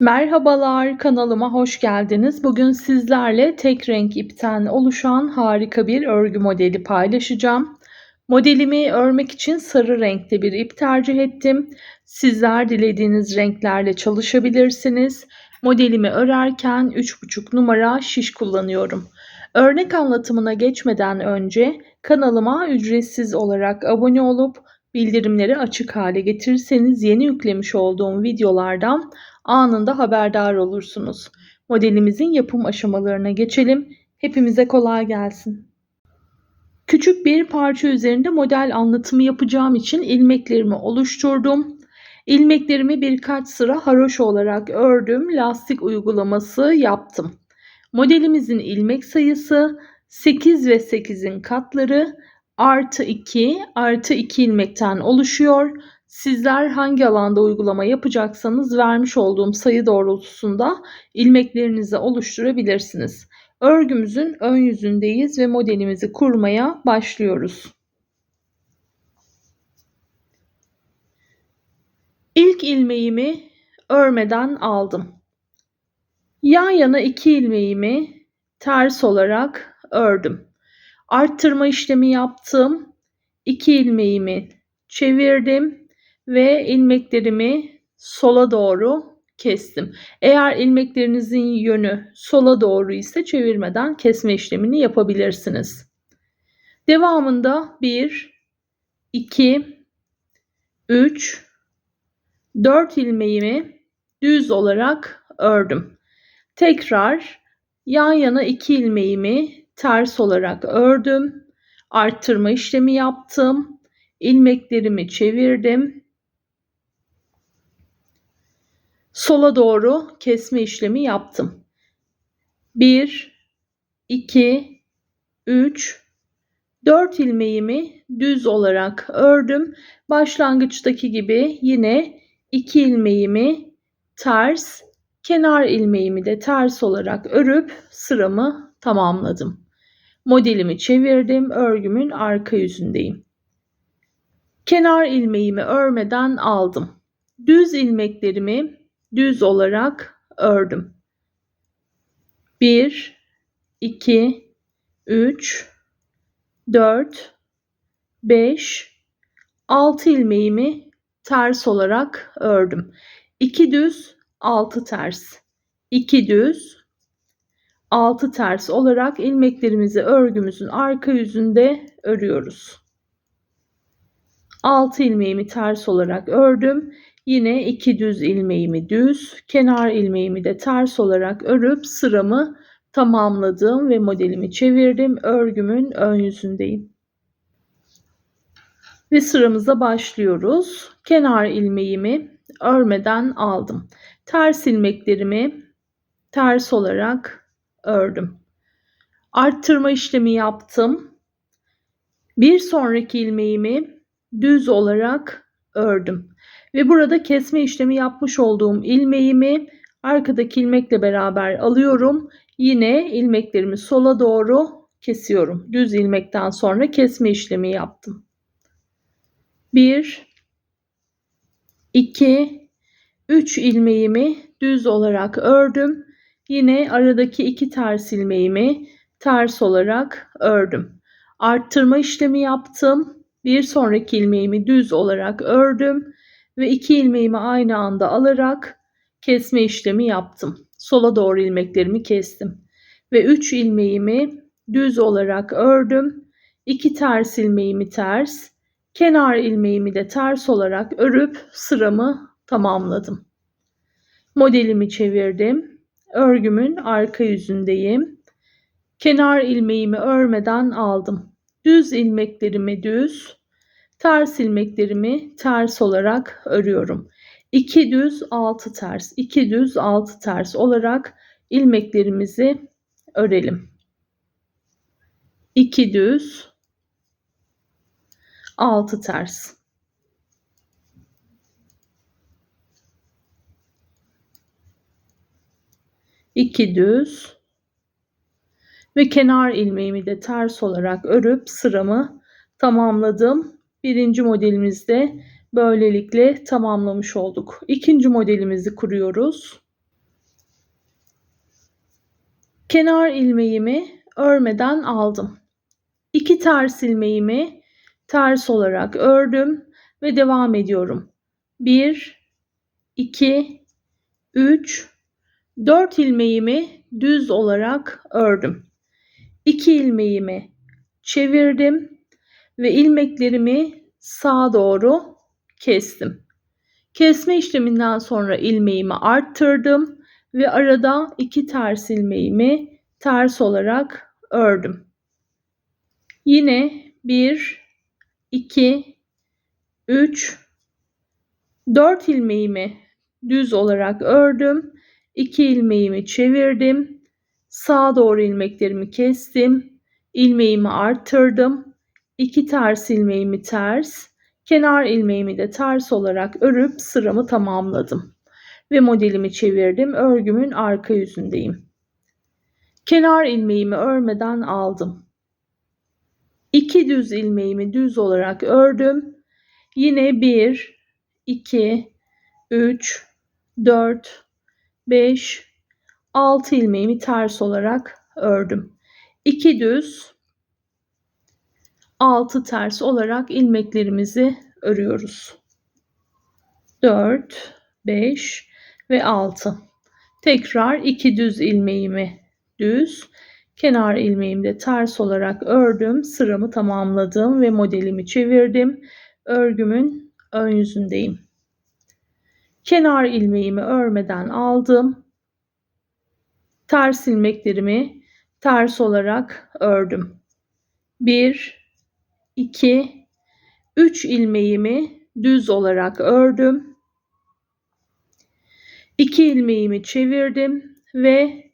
Merhabalar, kanalıma hoş geldiniz. Bugün sizlerle tek renk ipten oluşan harika bir örgü modeli paylaşacağım. Modelimi örmek için sarı renkte bir ip tercih ettim. Sizler dilediğiniz renklerle çalışabilirsiniz. Modelimi örerken 3,5 numara şiş kullanıyorum. Örnek anlatımına geçmeden önce kanalıma ücretsiz olarak abone olup bildirimleri açık hale getirirseniz yeni yüklemiş olduğum videolardan anında haberdar olursunuz. Modelimizin yapım aşamalarına geçelim. Hepimize kolay gelsin. Küçük bir parça üzerinde model anlatımı yapacağım için ilmeklerimi oluşturdum. İlmeklerimi birkaç sıra haroşa olarak ördüm. Lastik uygulaması yaptım. Modelimizin ilmek sayısı 8 ve 8'in katları artı 2 artı 2 ilmekten oluşuyor. Sizler hangi alanda uygulama yapacaksanız vermiş olduğum sayı doğrultusunda ilmeklerinizi oluşturabilirsiniz. Örgümüzün ön yüzündeyiz ve modelimizi kurmaya başlıyoruz. İlk ilmeğimi örmeden aldım. Yan yana iki ilmeğimi ters olarak ördüm. Arttırma işlemi yaptım. İki ilmeğimi çevirdim ve ilmeklerimi sola doğru kestim. Eğer ilmeklerinizin yönü sola doğru ise çevirmeden kesme işlemini yapabilirsiniz. Devamında 1 2 3 4 ilmeğimi düz olarak ördüm. Tekrar yan yana 2 ilmeğimi ters olarak ördüm. Arttırma işlemi yaptım. ilmeklerimi çevirdim sola doğru kesme işlemi yaptım. 1 2 3 4 ilmeğimi düz olarak ördüm. Başlangıçtaki gibi yine 2 ilmeğimi ters, kenar ilmeğimi de ters olarak örüp sıramı tamamladım. Modelimi çevirdim. Örgümün arka yüzündeyim. Kenar ilmeğimi örmeden aldım. Düz ilmeklerimi düz olarak ördüm. 1 2 3 4 5 6 ilmeğimi ters olarak ördüm. 2 düz, 6 ters. 2 düz, 6 ters olarak ilmeklerimizi örgümüzün arka yüzünde örüyoruz. 6 ilmeğimi ters olarak ördüm. Yine iki düz ilmeğimi düz, kenar ilmeğimi de ters olarak örüp sıramı tamamladım ve modelimi çevirdim. Örgümün ön yüzündeyim. Ve sıramıza başlıyoruz. Kenar ilmeğimi örmeden aldım. Ters ilmeklerimi ters olarak ördüm. Arttırma işlemi yaptım. Bir sonraki ilmeğimi düz olarak ördüm. Ve burada kesme işlemi yapmış olduğum ilmeğimi arkadaki ilmekle beraber alıyorum. Yine ilmeklerimi sola doğru kesiyorum. Düz ilmekten sonra kesme işlemi yaptım. 1 2 3 ilmeğimi düz olarak ördüm. Yine aradaki iki ters ilmeğimi ters olarak ördüm. Arttırma işlemi yaptım. Bir sonraki ilmeğimi düz olarak ördüm ve iki ilmeğimi aynı anda alarak kesme işlemi yaptım. Sola doğru ilmeklerimi kestim ve 3 ilmeğimi düz olarak ördüm. 2 ters ilmeğimi ters, kenar ilmeğimi de ters olarak örüp sıramı tamamladım. Modelimi çevirdim. Örgümün arka yüzündeyim. Kenar ilmeğimi örmeden aldım. Düz ilmeklerimi düz, Ters ilmeklerimi ters olarak örüyorum. 2 düz 6 ters 2 düz 6 ters olarak ilmeklerimizi örelim. 2 düz 6 ters. İki düz ve kenar ilmeğimi de ters olarak örüp sıramı tamamladım. Birinci modelimizde böylelikle tamamlamış olduk. İkinci modelimizi kuruyoruz. Kenar ilmeğimi örmeden aldım. İki ters ilmeğimi ters olarak ördüm ve devam ediyorum. 1 2 3 4 ilmeğimi düz olarak ördüm. 2 ilmeğimi çevirdim ve ilmeklerimi sağa doğru kestim. Kesme işleminden sonra ilmeğimi arttırdım ve arada iki ters ilmeğimi ters olarak ördüm. Yine 1 2 3 4 ilmeğimi düz olarak ördüm. 2 ilmeğimi çevirdim. Sağa doğru ilmeklerimi kestim. ilmeğimi arttırdım. 2 ters ilmeğimi ters, kenar ilmeğimi de ters olarak örüp sıramı tamamladım ve modelimi çevirdim. Örgümün arka yüzündeyim. Kenar ilmeğimi örmeden aldım. 2 düz ilmeğimi düz olarak ördüm. Yine 1 2 3 4 5 6 ilmeğimi ters olarak ördüm. 2 düz 6 ters olarak ilmeklerimizi örüyoruz. 4 5 ve 6. Tekrar 2 düz ilmeğimi düz, kenar ilmeğimi de ters olarak ördüm. Sıramı tamamladım ve modelimi çevirdim. Örgümün ön yüzündeyim. Kenar ilmeğimi örmeden aldım. Ters ilmeklerimi ters olarak ördüm. 1 2 3 ilmeğimi düz olarak ördüm. 2 ilmeğimi çevirdim ve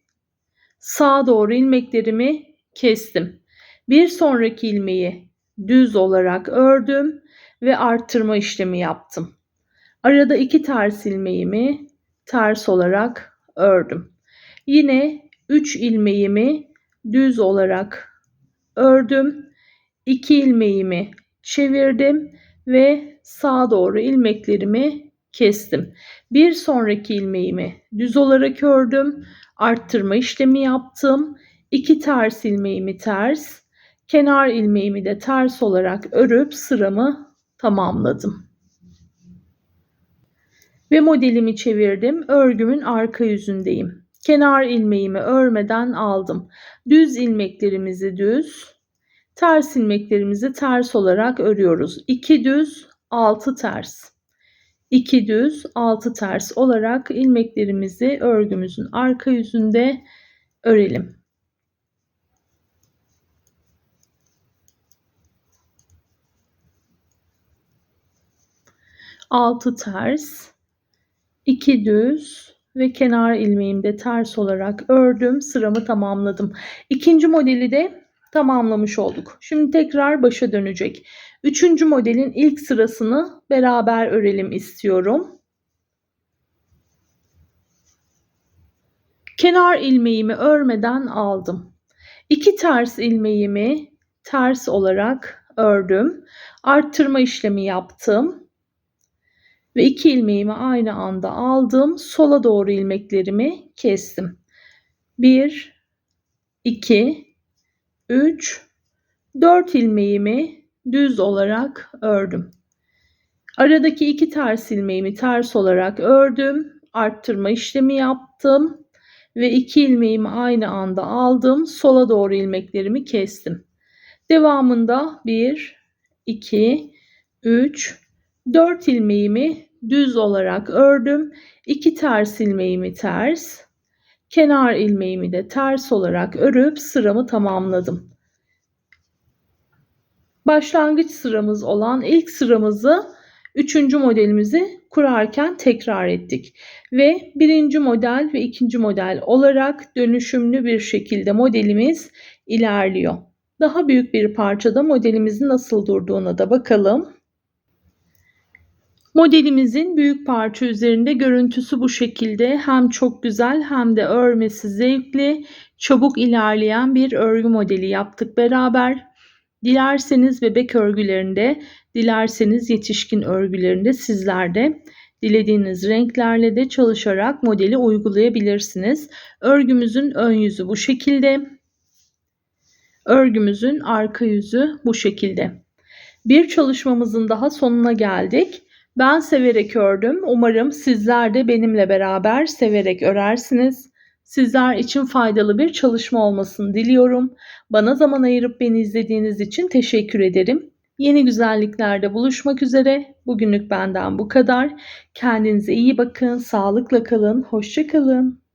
sağa doğru ilmeklerimi kestim. Bir sonraki ilmeği düz olarak ördüm ve arttırma işlemi yaptım. Arada iki ters ilmeğimi ters olarak ördüm. Yine 3 ilmeğimi düz olarak ördüm. 2 ilmeğimi çevirdim ve sağa doğru ilmeklerimi kestim. Bir sonraki ilmeğimi düz olarak ördüm. Arttırma işlemi yaptım. 2 ters ilmeğimi ters, kenar ilmeğimi de ters olarak örüp sıramı tamamladım. Ve modelimi çevirdim. Örgümün arka yüzündeyim. Kenar ilmeğimi örmeden aldım. Düz ilmeklerimizi düz, ters ilmeklerimizi ters olarak örüyoruz. 2 düz, 6 ters. 2 düz, 6 ters olarak ilmeklerimizi örgümüzün arka yüzünde örelim. Altı ters, iki düz ve kenar ilmeğimi de ters olarak ördüm. Sıramı tamamladım. İkinci modeli de tamamlamış olduk. Şimdi tekrar başa dönecek. Üçüncü modelin ilk sırasını beraber örelim istiyorum. Kenar ilmeğimi örmeden aldım. İki ters ilmeğimi ters olarak ördüm. Arttırma işlemi yaptım. Ve iki ilmeğimi aynı anda aldım. Sola doğru ilmeklerimi kestim. 1 2 3 4 ilmeğimi düz olarak ördüm. Aradaki iki ters ilmeğimi ters olarak ördüm. Arttırma işlemi yaptım ve iki ilmeğimi aynı anda aldım. Sola doğru ilmeklerimi kestim. Devamında 1 2 3 4 ilmeğimi düz olarak ördüm. 2 ters ilmeğimi ters, kenar ilmeğimi de ters olarak örüp sıramı tamamladım. Başlangıç sıramız olan ilk sıramızı üçüncü modelimizi kurarken tekrar ettik. Ve birinci model ve ikinci model olarak dönüşümlü bir şekilde modelimiz ilerliyor. Daha büyük bir parçada modelimizin nasıl durduğuna da bakalım. Modelimizin büyük parça üzerinde görüntüsü bu şekilde hem çok güzel hem de örmesi zevkli, çabuk ilerleyen bir örgü modeli yaptık beraber. Dilerseniz bebek örgülerinde, dilerseniz yetişkin örgülerinde sizler de Dilediğiniz renklerle de çalışarak modeli uygulayabilirsiniz. Örgümüzün ön yüzü bu şekilde. Örgümüzün arka yüzü bu şekilde. Bir çalışmamızın daha sonuna geldik. Ben severek ördüm. Umarım sizler de benimle beraber severek örersiniz. Sizler için faydalı bir çalışma olmasını diliyorum. Bana zaman ayırıp beni izlediğiniz için teşekkür ederim. Yeni güzelliklerde buluşmak üzere. Bugünlük benden bu kadar. Kendinize iyi bakın, sağlıkla kalın, hoşça kalın.